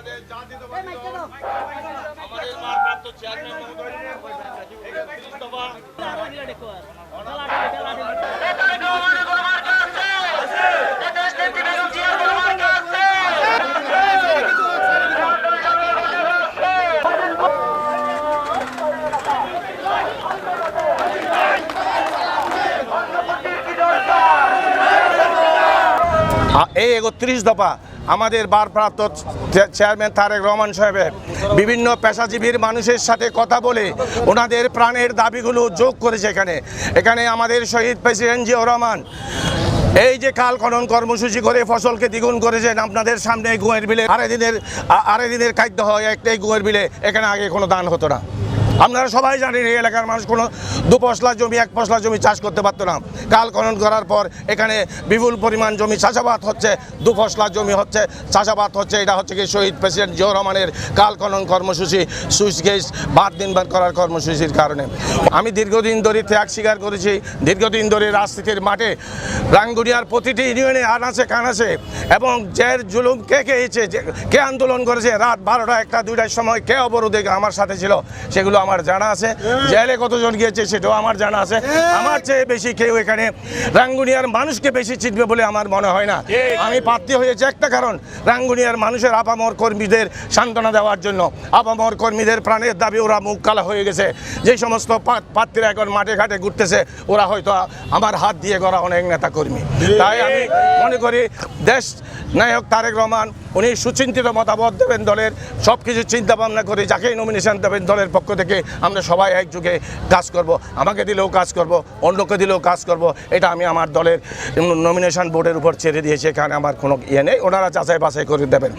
বাংলাদেশ জাতীয়তাবাদী দল আমাদের ভারপ্রাপ্ত চেয়ারম্যান মহোদয় একত্রিশ দফা আ- এই একত্রিশ দফা আমাদের ভারপ্রাপ্ত চে- চেয়ারম্যান তারেক রহমান সাহেবের বিভিন্ন পেশাজীবীর মানুষের সাথে কথা বলে ওনাদের প্রাণের দাবিগুলো যোগ করেছে এখানে। এখানে আমাদের শহীদ প্রেসিডেন্ট জিয়াউর রহমান এই যে কাল খনন কর্মসূচি করে ফসলকে দ্বিগুণ করেছেন, আপনাদের সামনে এই গুয়ের বিলে আড়াই দিনের আড়াই দিনের খাদ্য হয়, একটাই গুয়ের বিলে এখানে আগে কোনো দান হতো না। আপনারা সবাই জানেন এই এলাকার মানুষ কোনো দু পশলা জমি, এক পশলা জমি চাষ করতে পারতো না। কাল খনন করার পর এখানে বিপুল পরিমাণ জমি চাষাবাদ হচ্ছে, দু ফসলা জমি হচ্ছে, চাষাবাদ হচ্ছে, এটা হচ্ছে কি শহীদ প্রেসিডেন্ট জিয়াউর রহমানের কাল খনন কর্মসূচি, সুইচ গেস বাদ দিন বার করার কর্মসূচির কারণে। আমি দীর্ঘদিন ধরে ত্যাগ স্বীকার করেছি, দীর্ঘদিন ধরে রাজনীতির মাঠে, রাঙ্গুনিয়ার প্রতিটি ইউনিয়নে আনাচে কানাচে এবং জের জুলুম কে কে যে- কে আন্দোলন করেছে, রাত বারোটা একটা, দুইটার সময় কে অবরোধে আমার সাথে ছিল, সেগুলো আমার জানা আছে। জেলে কতজন গিয়েছে সেটাও আমার জানা আছে। আমার চেয়ে বেশি কেউ এখানে রাঙ্গুনিয়ার মানুষকে বেশি চিনবে বলে আমার মনে হয় না। আমি প্রার্থী হয়েছে একটা কারণ রাঙ্গুনিয়ার মানুষের আপামর কর্মীদের সান্ত্বনা দেওয়ার জন্য। আপামর কর্মীদের প্রাণের দাবি ওরা মুখ কালা হয়ে গেছে। যে সমস্ত প্রার্থীরা এখন মাঠে ঘাটে ঘুরতেছে ওরা হয়তো আমার হাত দিয়ে করা অনেক নেতা কর্মী তাই আমি মনে করি দেশ নায়ক তারেক রহমান উনি সুচিন্তিত মতামত দেবেন দলের সব কিছু চিন্তা ভাবনা করে যাকেই নমিনেশন দেবেন দলের পক্ষ থেকে আমরা সবাই একযোগে কাজ করব। আমাকে দিলেও কাজ করব, অন্যকে দিলেও কাজ করব, এটা আমি আমার দলের নমিনেশন বোর্ডের উপর ছেড়ে দিয়েছি, এখানে আমার কোনো ইয়ে নেই, ওনারা যাচাই বাছাই করে দেবেন।